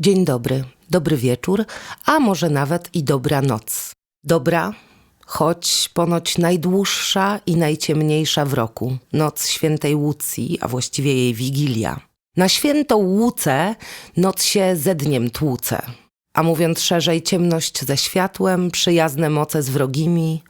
Dzień dobry, dobry wieczór, a może nawet i dobra noc. Dobra, choć ponoć najdłuższa i najciemniejsza w roku, noc świętej Łucji, a właściwie jej wigilia. Na świętą Łucę noc się ze dniem tłuce. A mówiąc szerzej, ciemność ze światłem, przyjazne moce z wrogimi.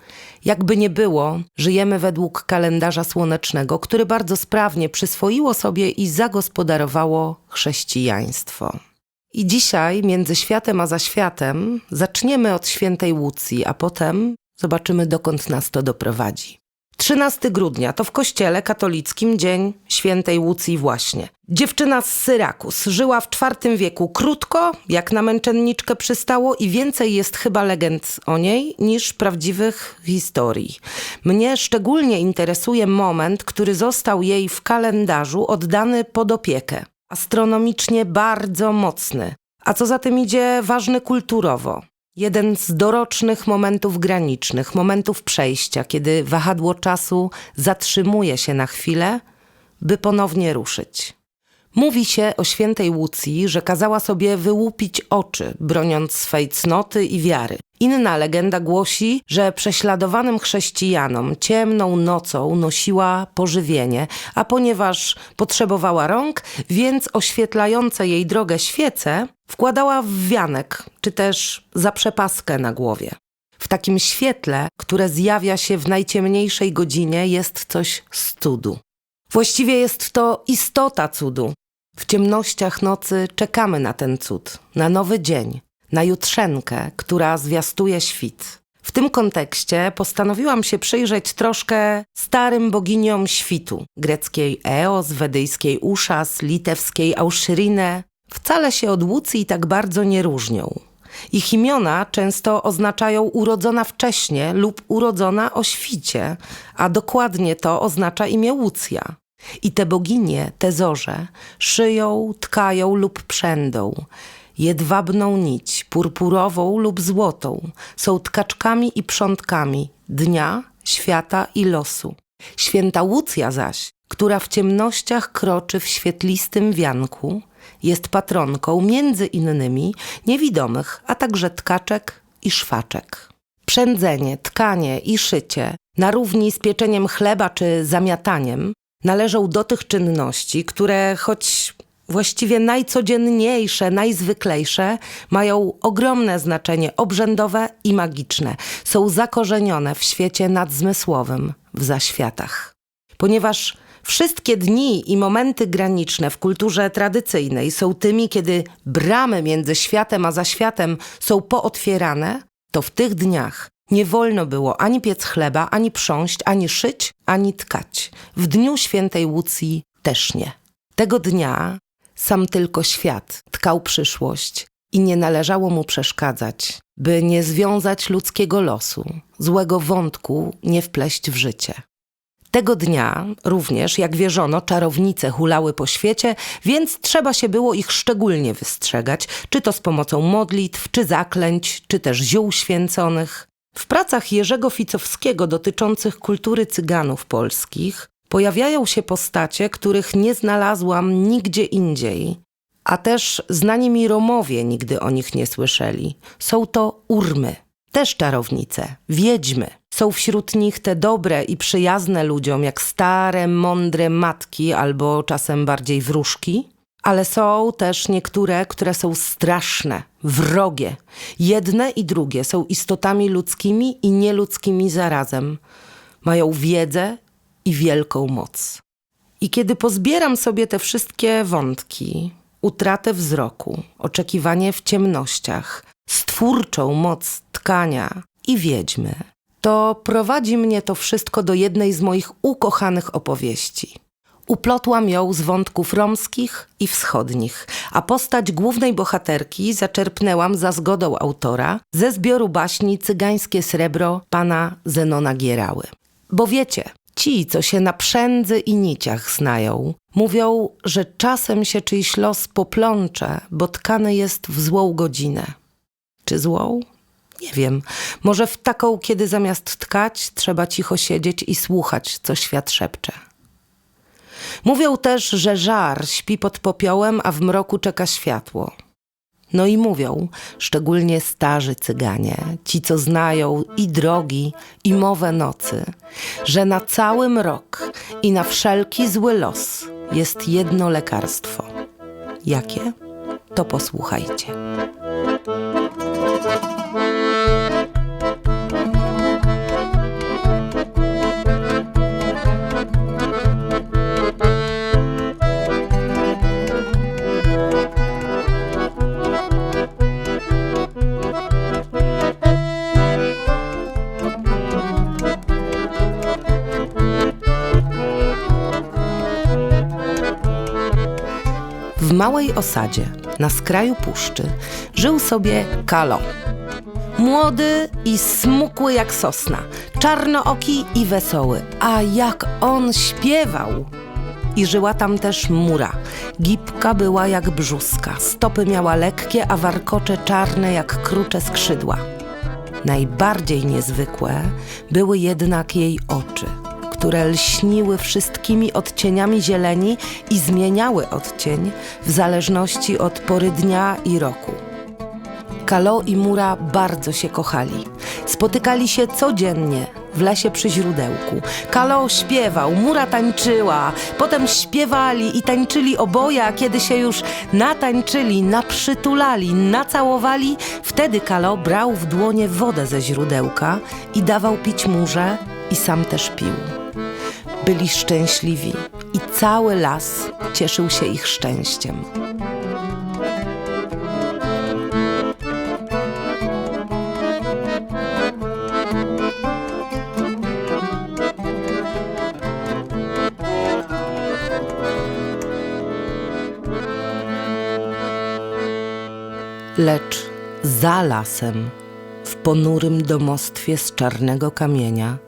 Jakby nie było, żyjemy według kalendarza słonecznego, który bardzo sprawnie przyswoiło sobie i zagospodarowało chrześcijaństwo. I dzisiaj, między światem a zaświatem, zaczniemy od świętej Łucji, a potem zobaczymy, dokąd nas to doprowadzi. 13 grudnia to w kościele katolickim dzień świętej Łucji właśnie. Dziewczyna z Syrakus żyła w IV wieku krótko, jak na męczenniczkę przystało i więcej jest chyba legend o niej niż prawdziwych historii. Mnie szczególnie interesuje moment, który został jej w kalendarzu oddany pod opiekę. Astronomicznie bardzo mocny, a co za tym idzie ważny kulturowo. Jeden z dorocznych momentów granicznych, momentów przejścia, kiedy wahadło czasu zatrzymuje się na chwilę, by ponownie ruszyć. Mówi się o świętej Łucji, że kazała sobie wyłupić oczy, broniąc swej cnoty i wiary. Inna legenda głosi, że prześladowanym chrześcijanom ciemną nocą nosiła pożywienie, a ponieważ potrzebowała rąk, więc oświetlające jej drogę świece wkładała w wianek, czy też za przepaskę na głowie. W takim świetle, które zjawia się w najciemniejszej godzinie, jest coś z cudu. Właściwie jest to istota cudu. W ciemnościach nocy czekamy na ten cud, na nowy dzień, na jutrzenkę, która zwiastuje świt. W tym kontekście postanowiłam się przyjrzeć troszkę starym boginiom świtu, greckiej Eos, wedyjskiej Uszas, litewskiej Auszrine. Wcale się od Łucji tak bardzo nie różnią. Ich imiona często oznaczają urodzona wcześnie lub urodzona o świcie, a dokładnie to oznacza imię Łucja. I te boginie, te zorze, szyją, tkają lub przędą. Jedwabną nić, purpurową lub złotą, są tkaczkami i przątkami dnia, świata i losu. Święta Łucja zaś, która w ciemnościach kroczy w świetlistym wianku, jest patronką między innymi niewidomych, a także tkaczek i szwaczek. Przędzenie, tkanie i szycie, na równi z pieczeniem chleba czy zamiataniem, należą do tych czynności, które choć właściwie najcodzienniejsze, najzwyklejsze, mają ogromne znaczenie obrzędowe i magiczne. Są zakorzenione w świecie nadzmysłowym, w zaświatach. Ponieważ wszystkie dni i momenty graniczne w kulturze tradycyjnej są tymi, kiedy bramy między światem a zaświatem są pootwierane, to w tych dniach nie wolno było ani piec chleba, ani prząść, ani szyć, ani tkać. W dniu świętej Łucji też nie. Tego dnia sam tylko świat tkał przyszłość i nie należało mu przeszkadzać, by nie związać ludzkiego losu, złego wątku nie wpleść w życie. Tego dnia również, jak wierzono, czarownice hulały po świecie, więc trzeba się było ich szczególnie wystrzegać, czy to z pomocą modlitw, czy zaklęć, czy też ziół święconych. W pracach Jerzego Ficowskiego dotyczących kultury cyganów polskich pojawiają się postacie, których nie znalazłam nigdzie indziej, a też znani mi Romowie nigdy o nich nie słyszeli. Są to urmy, też czarownice, wiedźmy. Są wśród nich te dobre i przyjazne ludziom, jak stare, mądre matki albo czasem bardziej wróżki, ale są też niektóre, które są straszne, wrogie. Jedne i drugie są istotami ludzkimi i nieludzkimi zarazem. Mają wiedzę i wielką moc. I kiedy pozbieram sobie te wszystkie wątki, utratę wzroku, oczekiwanie w ciemnościach, stwórczą moc tkania i wiedźmy, to prowadzi mnie to wszystko do jednej z moich ukochanych opowieści. Uplotłam ją z wątków romskich i wschodnich, a postać głównej bohaterki zaczerpnęłam za zgodą autora ze zbioru baśni Cygańskie Srebro pana Zenona Gierały. Bo wiecie, ci, co się na przędzy i niciach znają, mówią, że czasem się czyjś los poplącze, bo tkany jest w złą godzinę. Czy złą? Nie wiem. Może w taką, kiedy zamiast tkać, trzeba cicho siedzieć i słuchać, co świat szepcze. Mówią też, że żar śpi pod popiołem, a w mroku czeka światło. No i mówią, szczególnie starzy cyganie, ci co znają i drogi, i mowę nocy, że na całym rok i na wszelki zły los jest jedno lekarstwo. Jakie? To posłuchajcie. Małej osadzie, na skraju puszczy, żył sobie Kalo. Młody i smukły jak sosna, czarnooki i wesoły. A jak on śpiewał! I żyła tam też mura. Gipka była jak brzuska, stopy miała lekkie, a warkocze czarne jak krucze skrzydła. Najbardziej niezwykłe były jednak jej oczy, które lśniły wszystkimi odcieniami zieleni i zmieniały odcień w zależności od pory dnia i roku. Kalo i Mura bardzo się kochali. Spotykali się codziennie w lesie przy źródełku. Kalo śpiewał, Mura tańczyła, potem śpiewali i tańczyli oboje, a kiedy się już natańczyli, naprzytulali, nacałowali, wtedy Kalo brał w dłonie wodę ze źródełka i dawał pić Murze i sam też pił. Byli szczęśliwi i cały las cieszył się ich szczęściem. Lecz za lasem, w ponurym domostwie z czarnego kamienia,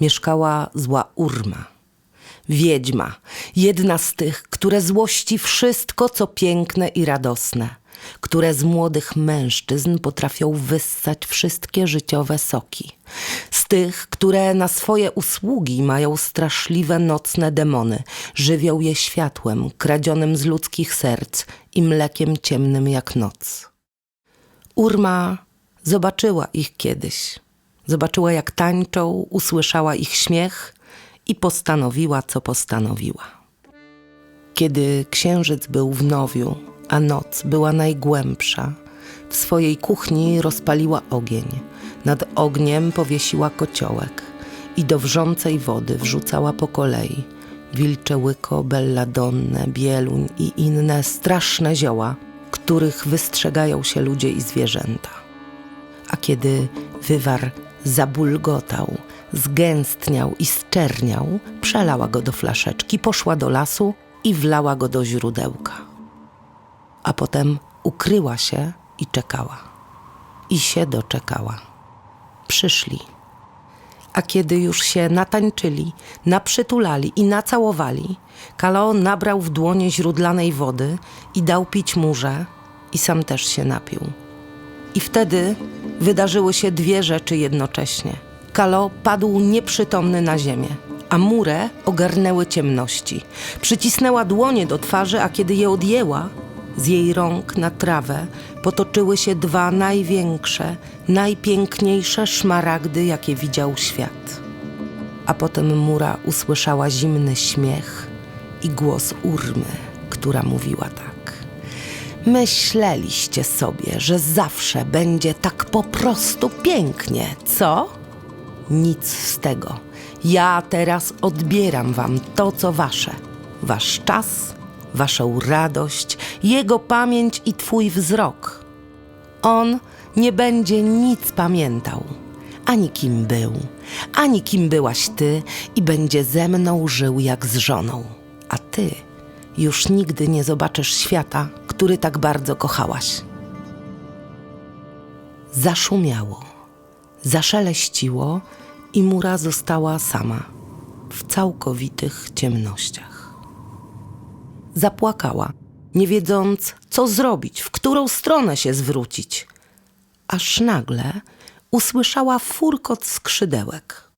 mieszkała zła Urma. Wiedźma, jedna z tych, które złości wszystko, co piękne i radosne, które z młodych mężczyzn potrafią wyssać wszystkie życiowe soki, z tych, które na swoje usługi mają straszliwe nocne demony, żywią je światłem kradzionym z ludzkich serc i mlekiem ciemnym jak noc. Urma zobaczyła ich kiedyś. Zobaczyła, jak tańczą, usłyszała ich śmiech i postanowiła, co postanowiła. Kiedy księżyc był w nowiu, a noc była najgłębsza, w swojej kuchni rozpaliła ogień. Nad ogniem powiesiła kociołek i do wrzącej wody wrzucała po kolei wilcze łyko, belladonne, bieluń i inne straszne zioła, których wystrzegają się ludzie i zwierzęta. A kiedy wywar zabulgotał, zgęstniał i zczerniał, przelała go do flaszeczki, poszła do lasu i wlała go do źródełka. A potem ukryła się i czekała. I się doczekała. Przyszli. A kiedy już się natańczyli, naprzytulali i nacałowali, Kaleo nabrał w dłonie źródlanej wody i dał pić murze i sam też się napił. I wtedy wydarzyły się dwie rzeczy jednocześnie. Kalo padł nieprzytomny na ziemię, a murę ogarnęły ciemności. Przycisnęła dłonie do twarzy, a kiedy je odjęła, z jej rąk na trawę potoczyły się dwa największe, najpiękniejsze szmaragdy, jakie widział świat. A potem Mura usłyszała zimny śmiech i głos Urmy, która mówiła tak. Myśleliście sobie, że zawsze będzie tak po prostu pięknie, co? Nic z tego. Ja teraz odbieram wam to, co wasze. Wasz czas, waszą radość, jego pamięć i twój wzrok. On nie będzie nic pamiętał, ani kim był, ani kim byłaś ty, i będzie ze mną żył jak z żoną. A ty już nigdy nie zobaczysz świata, który tak bardzo kochałaś. Zaszumiało, zaszeleściło i mura została sama w całkowitych ciemnościach. Zapłakała, nie wiedząc, co zrobić, w którą stronę się zwrócić. Aż nagle usłyszała furkot skrzydełek.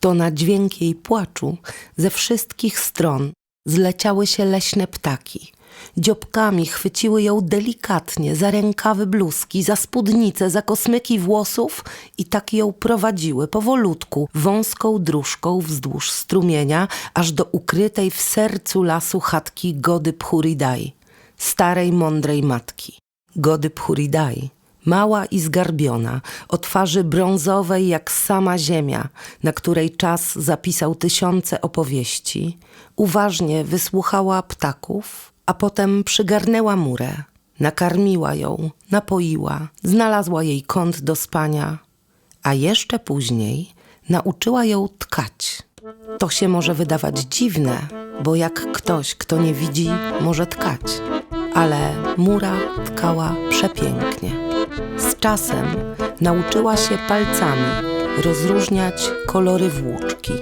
To na dźwięk jej płaczu ze wszystkich stron zleciały się leśne ptaki. Dziobkami chwyciły ją delikatnie za rękawy bluzki, za spódnicę, za kosmyki włosów i tak ją prowadziły powolutku, wąską dróżką wzdłuż strumienia, aż do ukrytej w sercu lasu chatki Gody Phuridai, starej, mądrej matki. Gody Phuridai, mała i zgarbiona, o twarzy brązowej jak sama ziemia, na której czas zapisał tysiące opowieści, uważnie wysłuchała ptaków, a potem przygarnęła murę, nakarmiła ją, napoiła, znalazła jej kąt do spania, a jeszcze później nauczyła ją tkać. To się może wydawać dziwne, bo jak ktoś, kto nie widzi, może tkać. Ale Mura tkała przepięknie. Z czasem nauczyła się palcami rozróżniać kolory włóczki.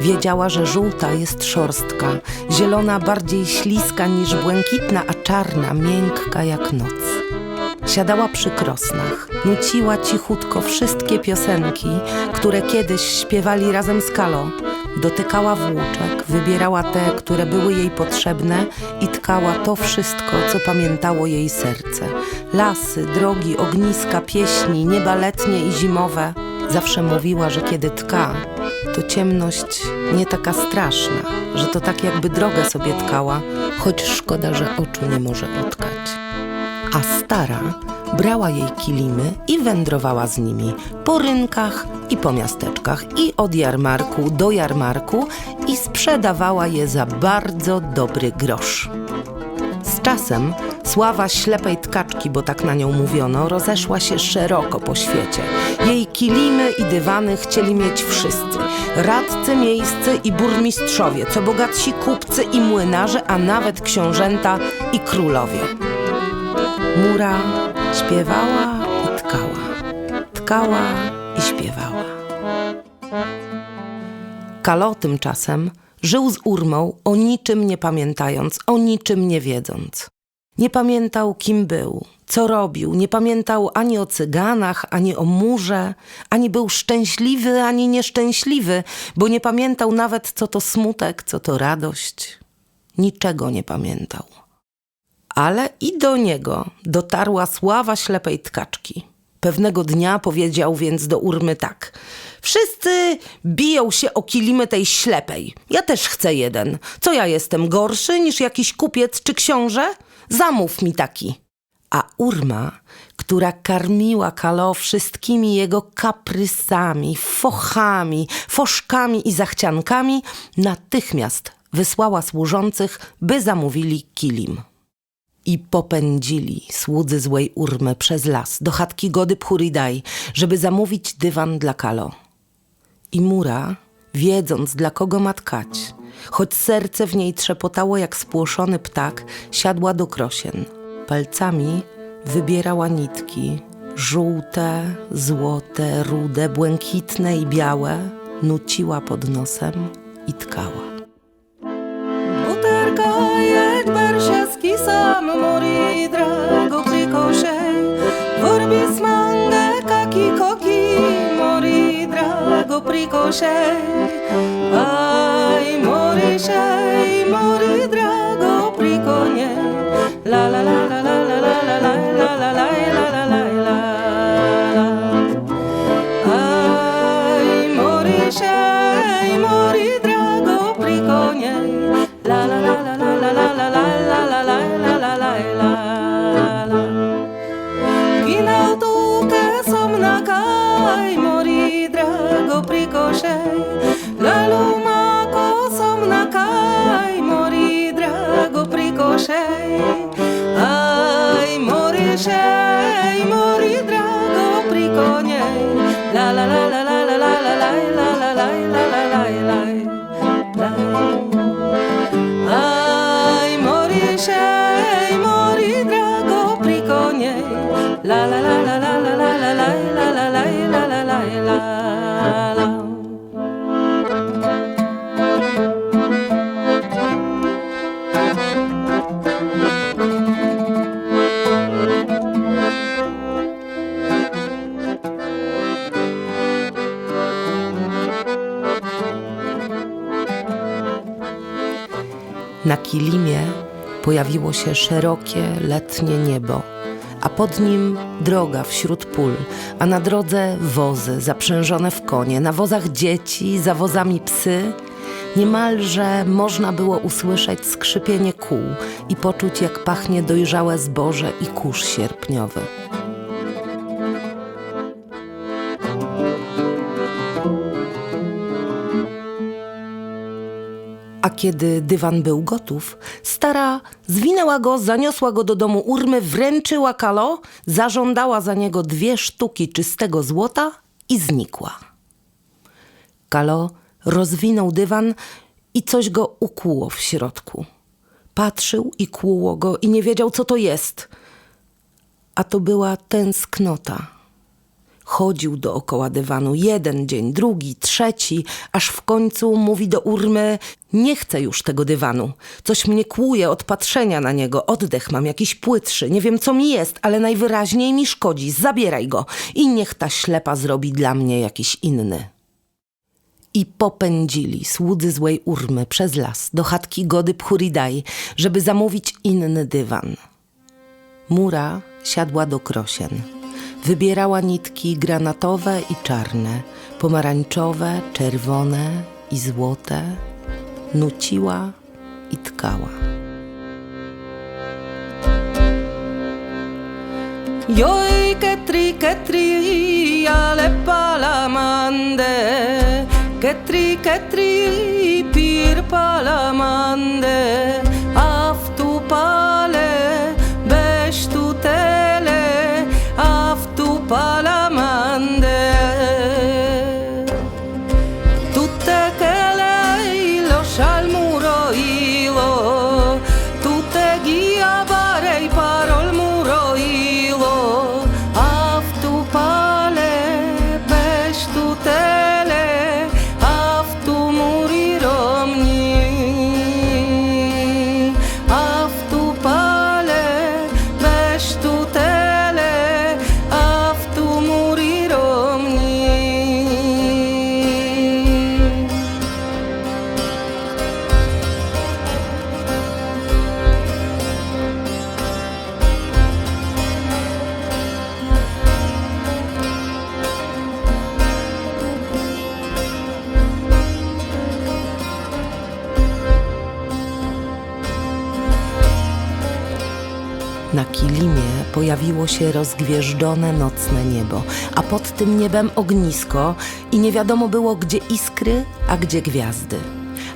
Wiedziała, że żółta jest szorstka, zielona bardziej śliska niż błękitna, a czarna miękka jak noc. Siadała przy krosnach, nuciła cichutko wszystkie piosenki, które kiedyś śpiewali razem z Kalo. Dotykała włóczek, wybierała te, które były jej potrzebne i tkała to wszystko, co pamiętało jej serce. Lasy, drogi, ogniska, pieśni, nieba letnie i zimowe. Zawsze mówiła, że kiedy tka, to ciemność nie taka straszna, że to tak jakby drogę sobie tkała, choć szkoda, że oczu nie może utkać a stara brała jej kilimy i wędrowała z nimi po rynkach i po miasteczkach i od jarmarku do jarmarku i sprzedawała je za bardzo dobry grosz. Z czasem sława ślepej tkaczki, bo tak na nią mówiono, rozeszła się szeroko po świecie. Jej kilimy i dywany chcieli mieć wszyscy. Radcy miejscy i burmistrzowie, co bogatsi kupcy i młynarze, a nawet książęta i królowie. Mura śpiewała i tkała, tkała i śpiewała. Kalo tymczasem żył z Urmą, o niczym nie pamiętając, o niczym nie wiedząc. Nie pamiętał, kim był, co robił, nie pamiętał ani o cyganach, ani o murze, ani był szczęśliwy, ani nieszczęśliwy, bo nie pamiętał nawet, co to smutek, co to radość. Niczego nie pamiętał ale i do niego dotarła sława ślepej tkaczki. Pewnego dnia powiedział więc do Urmy tak. Wszyscy biją się o kilimy tej ślepej. Ja też chcę jeden. Co ja jestem gorszy niż jakiś kupiec czy książę? Zamów mi taki. A Urma, która karmiła Kalo wszystkimi jego kaprysami, fochami, foszkami i zachciankami, natychmiast wysłała służących, by zamówili kilim. I popędzili słudzy złej urmy przez las do chatki Gody Phuridai, żeby zamówić dywan dla Kalo. I Mura, wiedząc dla kogo ma tkać, choć serce w niej trzepotało jak spłoszony ptak, siadła do krosien. Palcami wybierała nitki, żółte, złote, rude, błękitne i białe, nuciła pod nosem i tkała. Prikošej Aj mori šej mori drago la la la la la la Aj mori šej mori drago la la la la la la Pojawiło się szerokie, letnie niebo, a pod nim droga wśród pól, a na drodze wozy zaprzężone w konie, na wozach dzieci, za wozami psy. Niemalże można było usłyszeć skrzypienie kół i poczuć, jak pachnie dojrzałe zboże i kurz sierpniowy. Kiedy dywan był gotów, stara zwinęła go, zaniosła go do domu urmy, wręczyła kalo, zażądała za niego dwie sztuki czystego złota i znikła. Kalo rozwinął dywan i coś go ukłuło w środku. Patrzył i kłuło go i nie wiedział, co to jest. A to była tęsknota. Chodził dookoła dywanu jeden dzień, drugi, trzeci, aż w końcu mówi do urmy: Nie chcę już tego dywanu. Coś mnie kłuje od patrzenia na niego. Oddech mam jakiś płytszy. Nie wiem, co mi jest, ale najwyraźniej mi szkodzi. Zabieraj go i niech ta ślepa zrobi dla mnie jakiś inny. I popędzili słudzy złej urmy przez las do chatki Gody Pchuridaj, żeby zamówić inny dywan. Mura siadła do krosien. Wybierała nitki granatowe i czarne, pomarańczowe, czerwone i złote. Nuciła i tkała. Joi ketri ketri ale palamande Ketri ketri pir palamande Aftu pale pojawiło się rozgwieżdżone nocne niebo, a pod tym niebem ognisko i nie wiadomo było, gdzie iskry, a gdzie gwiazdy.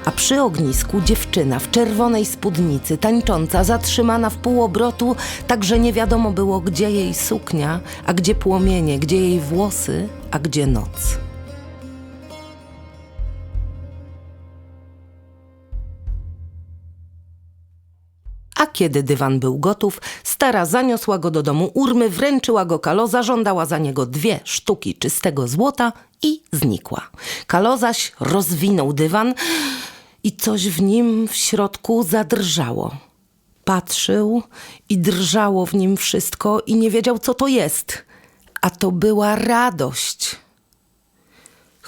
A przy ognisku dziewczyna w czerwonej spódnicy, tańcząca, zatrzymana w półobrotu, tak że nie wiadomo było, gdzie jej suknia, a gdzie płomienie, gdzie jej włosy, a gdzie noc. A kiedy dywan był gotów, stara zaniosła go do domu urmy, wręczyła go Kalo, zażądała za niego dwie sztuki czystego złota i znikła. Kalo zaś rozwinął dywan i coś w nim w środku zadrżało. Patrzył i drżało w nim wszystko i nie wiedział, co to jest. A to była radość.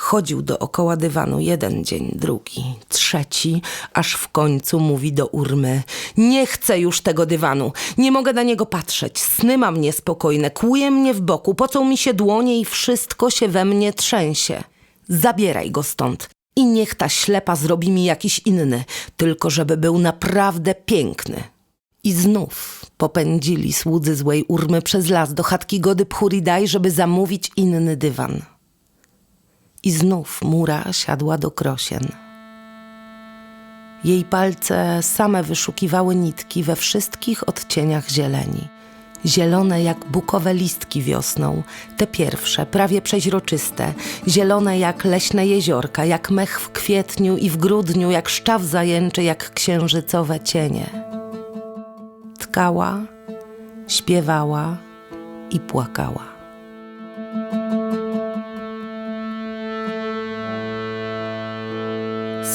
Chodził dookoła dywanu jeden dzień, drugi, trzeci, aż w końcu mówi do urmy: Nie chcę już tego dywanu, nie mogę na niego patrzeć. Sny mam niespokojne, kłuje mnie w boku, pocą mi się dłonie i wszystko się we mnie trzęsie. Zabieraj go stąd i niech ta ślepa zrobi mi jakiś inny, tylko żeby był naprawdę piękny. I znów popędzili słudzy złej urmy przez las do chatki Gody Pchuridaj, żeby zamówić inny dywan. I znów mura siadła do krosien. Jej palce same wyszukiwały nitki we wszystkich odcieniach zieleni. Zielone jak bukowe listki wiosną, te pierwsze, prawie przeźroczyste, zielone jak leśne jeziorka, jak mech w kwietniu i w grudniu, jak szczaw zajęczy, jak księżycowe cienie. Tkała, śpiewała i płakała.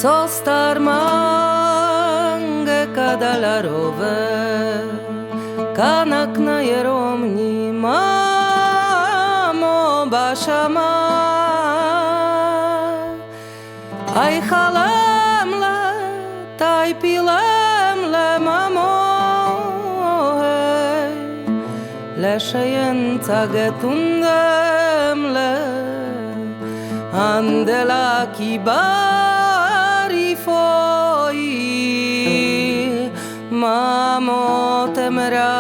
Состарманга кадаларова, канак на еромни мамо башама. Ай халамла, тай пиламла мамо, лешаен цагетундемле, андела кибар. amo temerá.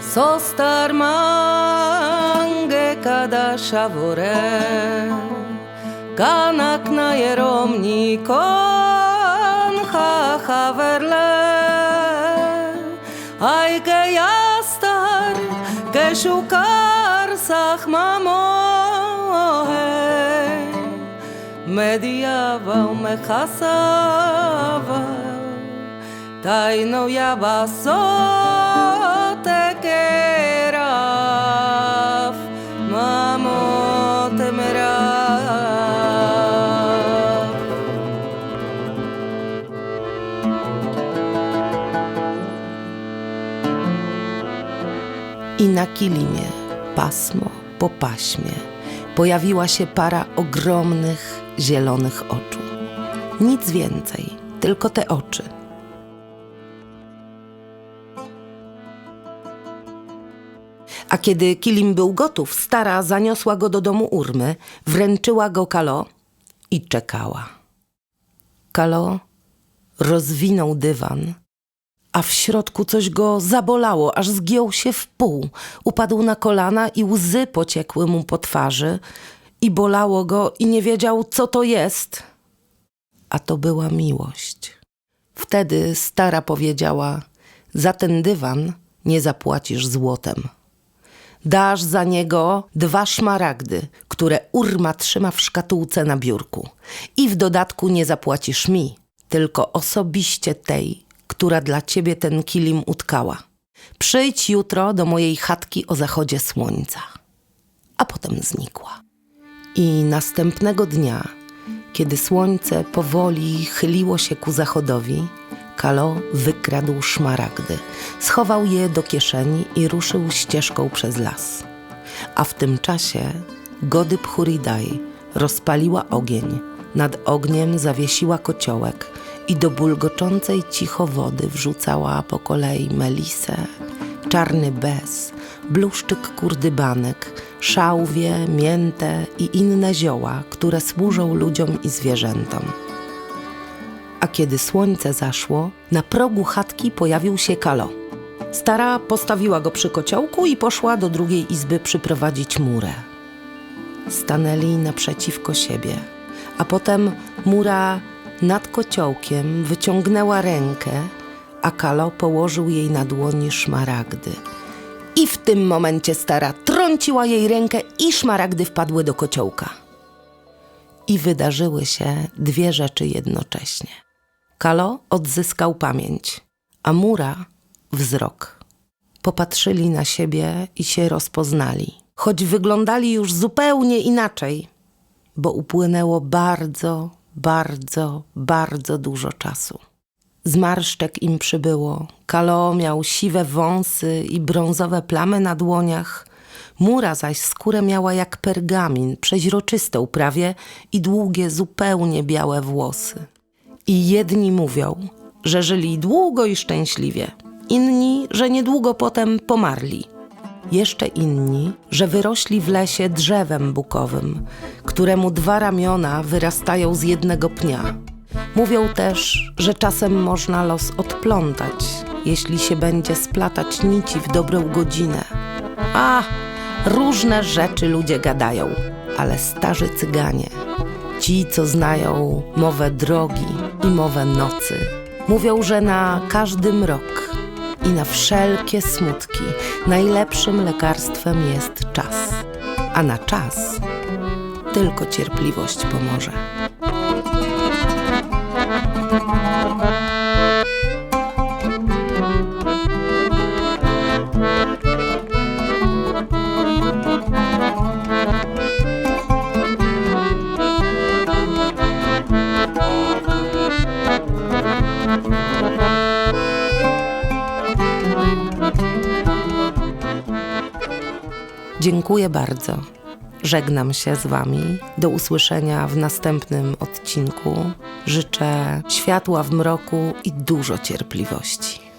Sostar mange cada shavore, kanak na jeromnikon ha haverle. Ay que ya star, que shukar sach mamohe. Mediawał me hasawał Tajną ja basotę kieraf. Mamo temeraw I na kilimie, pasmo po paśmie, pojawiła się para ogromnych, zielonych oczu. Nic więcej, tylko te oczy. A kiedy kilim był gotów, stara zaniosła go do domu urmy, wręczyła go Kalo i czekała. Kalo rozwinął dywan, a w środku coś go zabolało, aż zgiął się w pół. Upadł na kolana i łzy pociekły mu po twarzy i bolało go i nie wiedział, co to jest. A to była miłość. Wtedy stara powiedziała: Za ten dywan nie zapłacisz złotem. Dasz za niego dwa szmaragdy, które urma trzyma w szkatułce na biurku. I w dodatku nie zapłacisz mi, tylko osobiście tej, która dla ciebie ten kilim utkała. Przyjdź jutro do mojej chatki o zachodzie słońca. A potem znikła. I następnego dnia, kiedy słońce powoli chyliło się ku zachodowi, Kalo wykradł szmaragdy, schował je do kieszeni i ruszył ścieżką przez las. A w tym czasie Gody Pchuridaj rozpaliła ogień, nad ogniem zawiesiła kociołek i do bulgoczącej cicho wody wrzucała po kolei melisę, czarny bez, bluszczyk kurdybanek, szałwie, miętę i inne zioła, które służą ludziom i zwierzętom. A kiedy słońce zaszło, na progu chatki pojawił się Kalo. Stara postawiła go przy kociołku i poszła do drugiej izby przyprowadzić murę. Stanęli naprzeciwko siebie, a potem mura nad kociołkiem wyciągnęła rękę, a Kalo położył jej na dłoni szmaragdy. I w tym momencie stara trąciła jej rękę i szmaragdy wpadły do kociołka. I wydarzyły się dwie rzeczy jednocześnie. Kalo odzyskał pamięć, a Mura wzrok. Popatrzyli na siebie i się rozpoznali, choć wyglądali już zupełnie inaczej, bo upłynęło bardzo, bardzo, bardzo dużo czasu. Zmarszczek im przybyło, Kalo miał siwe wąsy i brązowe plamy na dłoniach, Mura zaś skórę miała jak pergamin, przeźroczystą prawie i długie, zupełnie białe włosy. I jedni mówią, że żyli długo i szczęśliwie, inni, że niedługo potem pomarli. Jeszcze inni, że wyrośli w lesie drzewem bukowym, któremu dwa ramiona wyrastają z jednego pnia. Mówią też, że czasem można los odplątać, jeśli się będzie splatać nici w dobrą godzinę. A, różne rzeczy ludzie gadają, ale starzy cyganie, ci, co znają mowę drogi i mowę nocy, mówią, że na każdy mrok i na wszelkie smutki najlepszym lekarstwem jest czas, a na czas tylko cierpliwość pomoże. Dziękuję bardzo żegnam się z Wami. Do usłyszenia w następnym odcinku. Życzę światła w mroku i dużo cierpliwości.